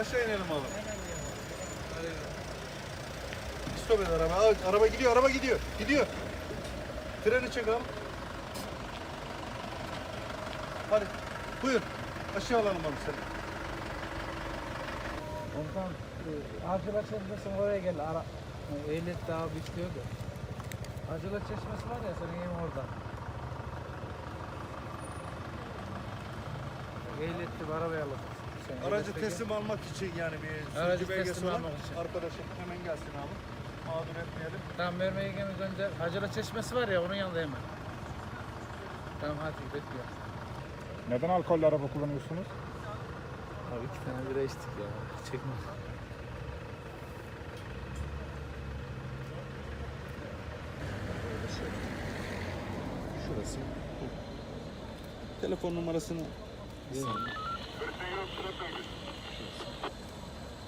Aşağı inelim abi. Stop et araba. Aa, Araba gidiyor, araba gidiyor. Gidiyor. Freni çek abi. Hadi. Buyur. Aşağı alalım abi seni. Ondan e, Acılar Çeşmesi'ne oraya gel. Ara, e, ehliyet daha bitiyordu. Acılar Çeşmesi var ya senin evin orada. Ehliyetli arabaya alırsın. Aracı teslim almak için yani bir Aracı sürücü belgesi teslim var. almak için. Arkadaşım hemen gelsin abi. Mağdur etmeyelim. Tamam vermeye gelmeden önce Acılar Çeşmesi var ya onun yanında hemen. Tamam hadi bekliyorum. Neden alkollü araba kullanıyorsunuz? Abi iki tane bira içtik ya. Çekme. Şurası. Telefon numarasını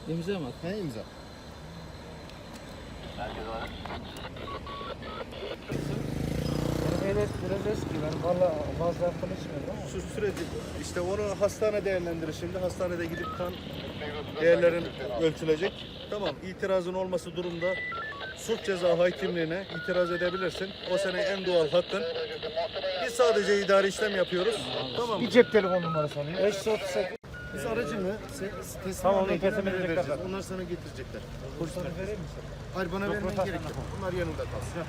İmza mı? He imza. Ehliyet biraz eski. Ben valla fazla alkol içmiyorum ama. Şu süreci işte onu hastane değerlendirir şimdi. Hastanede gidip kan değerlerin ölçülecek. Tamam itirazın olması durumda suç ceza hakimliğine itiraz edebilirsin. O senin en doğal hakkın. Biz sadece idari işlem yapıyoruz. Tamam. Bir cep telefon numarası alıyor. 538. Biz aracını se- teslim Tamam, onu teslim edecekler vereceğiz. zaten. Onlar sana getirecekler. Kursları vereyim mi sana? Hayır bana vermen Röportaj gerek yok. Bunlar yanında kalsın.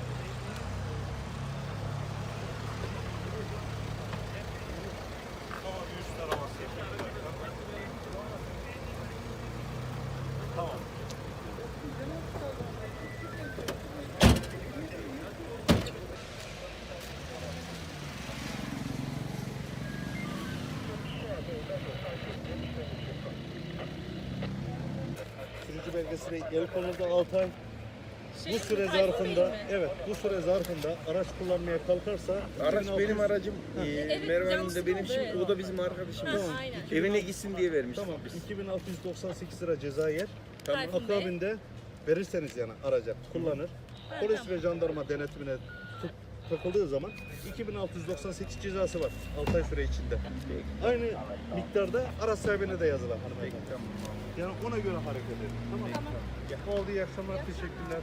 Sürücü belgesine el konulda 6 ay bu süre zarfında evet bu süre zarfında araç kullanmaya kalkarsa Araç 2600 benim aracım. Ee, Evet, Merve Hanım yansıma da benim şimdi o da bizim arkadaşımız. Aynen. Evine gitsin diye vermiştik Tamam biz. 2698 lira ceza yer. Tamam. Akabinde verirseniz yani araca kullanır. Polis ve jandarma denetimine tut- takıldığı zaman 2698 cezası var 6 ay süre içinde. Aynı miktarda araç sahibine de yazılan hanımefendi. Yani ona göre hareket edin. Tamam. Oldu iyi akşamlar. Teşekkürler.